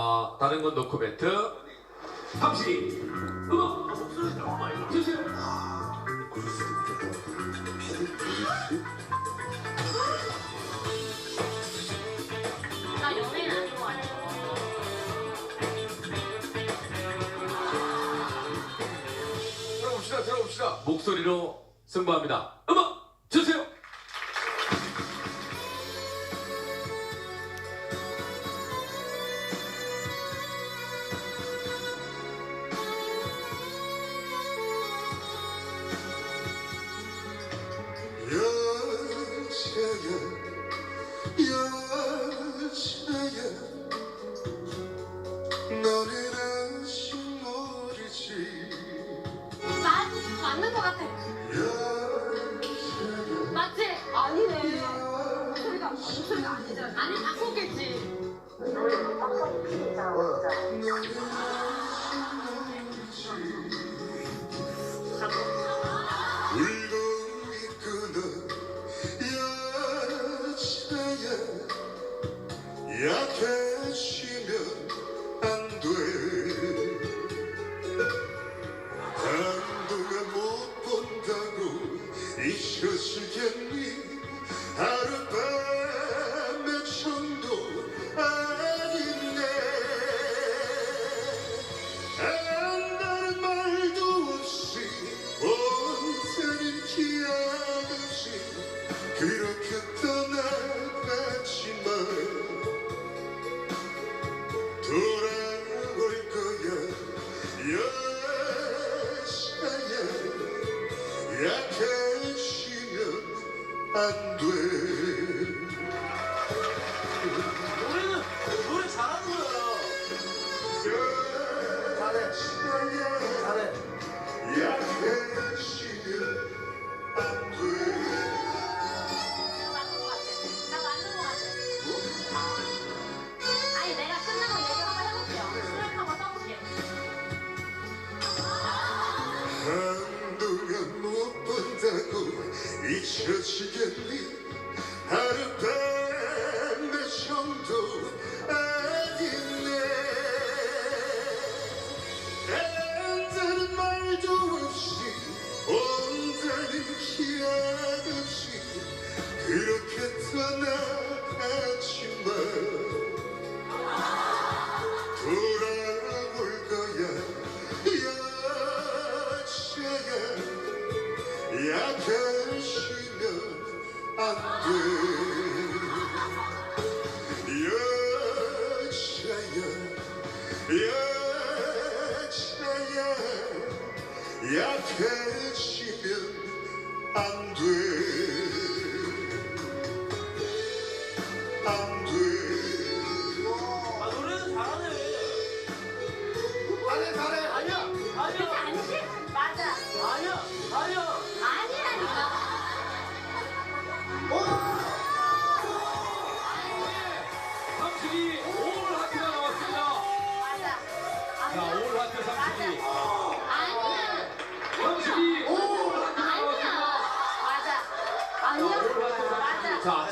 아, 다른 건 노코멘트. 삼식이 음악 주세요. 나 연예인 아닌 거 같아. 들어봅시다, 들어봅시다. 목소리로 승부합니다. 음악 맞, 맞는 거 같아. 맞지? 아니네. 목소리가, 목소리가 아니잖아. 아니, 바꾸겠지. 너는 울고 한동안 못 본다고 잊혀지겠니 하룻밤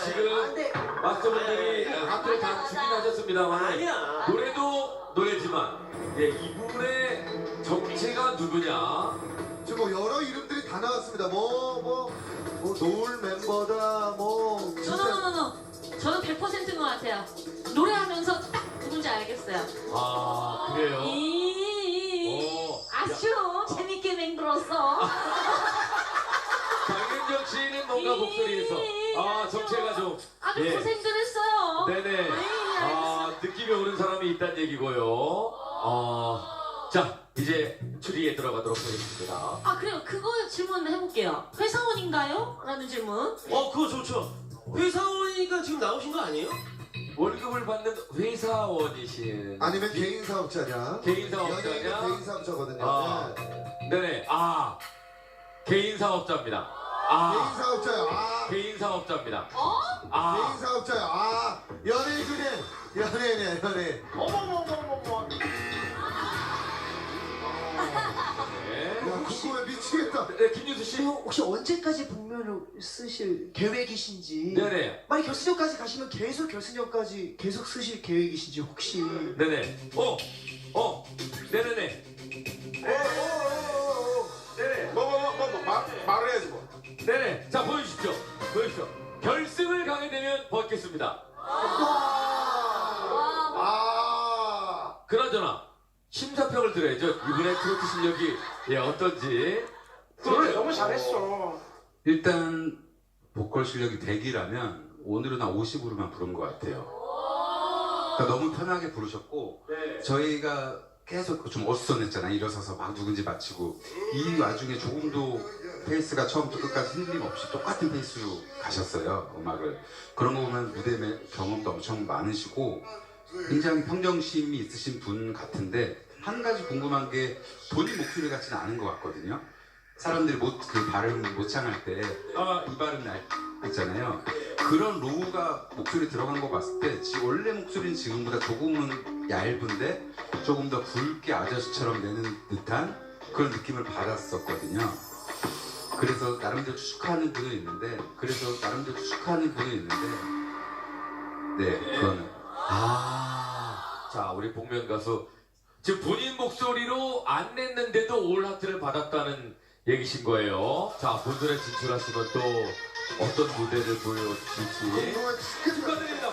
지금 마스터분들이 하트를 다 주긴 하셨습니다만 아니야. 노래도 노래지만 예, 이분의 정체가 누구냐? 지금 뭐 여러 이름들이 다 나왔습니다. 뭐, 뭐, 뭐, 노을 멤버다, 뭐. 진짜 노노노노. 저는 100%인 것 같아요. 노래하면서 딱 누군지 알겠어요. 아, 그래요? 이 오. 아주 재밌게 맹글었어. 장윤정 뭔가 목소리에서 아 정체가 좀 아주 예. 고생들 했어요. 네네 아 느낌이 오는 사람이 있다는 얘기고요. 어 자 이제 추리에 들어가도록 하겠습니다. 아 그래요. 그거 질문 해볼게요. 회사원인가요? 라는 질문. 어 그거 좋죠. 회사원이니까 지금 나오신 거 아니에요? 월급을 받는 회사원이신 아니면 개인 사업자냐? 개인 사업자냐? 연예인은 개인 사업자거든요. 아. 네. 네네 아 개인 사업자입니다. 개인 아 사업자야. 아, 개인 사업자입니다. 어? 아 개인 사업자야. 아, 연예인이네. 연예인이야, 연예인. 어머머머머머. 네. 네. 야 궁금해 미치겠다. 네, 김윤수 씨. 혹시 언제까지 복면을 쓰실 계획이신지 네네. 만약 결승전까지 가시면 계속 결승전까지 계속 쓰실 계획이신지 혹시 네네. 어, 어, 네네네. 네네. 그나저나, 심사평을 들어야죠. 이번에 트로트 실력이 예, 어떤지. 노래 너무 잘했어. 일단 보컬 실력이 100이라면 오늘은 한 50으로만 부른 것 같아요. 그러니까 너무 편하게 부르셨고 네. 저희가 계속 좀 어수선했잖아요. 일어서서 막 누군지 맞히고 이 와중에 조금도 페이스가 처음부터 끝까지 흔들림 없이 똑같은 페이스로 가셨어요. 음악을 그런 거 보면 무대 매- 경험도 엄청 많으시고 굉장히 평정심이 있으신 분 같은데 한 가지 궁금한 게 본인 목소리 같지는 않은 것 같거든요. 사람들이 못, 그 발음 모창할 때, 아, 이 발음 날, 있잖아요. 그런 로우가 목소리 들어간 거 봤을 때, 지 원래 목소리는 지금보다 조금은 얇은데, 조금 더 굵게 아저씨처럼 내는 듯한 그런 느낌을 받았었거든요. 그래서 나름대로 추측하는 분은 있는데, 그래서 나름대로 추측하는 분은 있는데, 네, 그거는. 아, 자, 우리 복면 가수. 지금 본인 목소리로 안 냈는데도 올 하트를 받았다는 얘기신 거예요. 자, 본선에 진출하시면 또 어떤 무대를 보여주실지. 죽겠다. 축하드립니다.